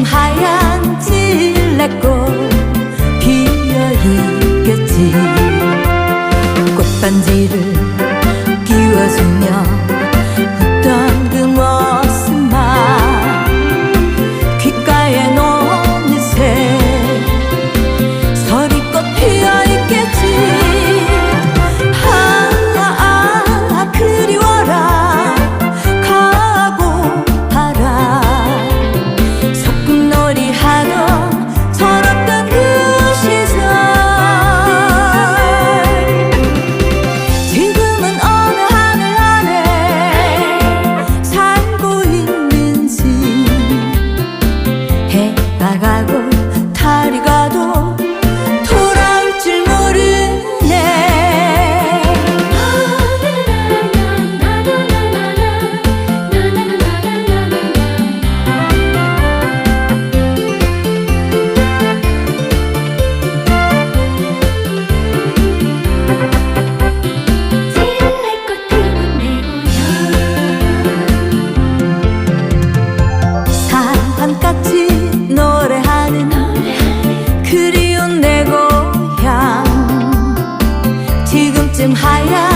하얀 진레꽃 bizim hayran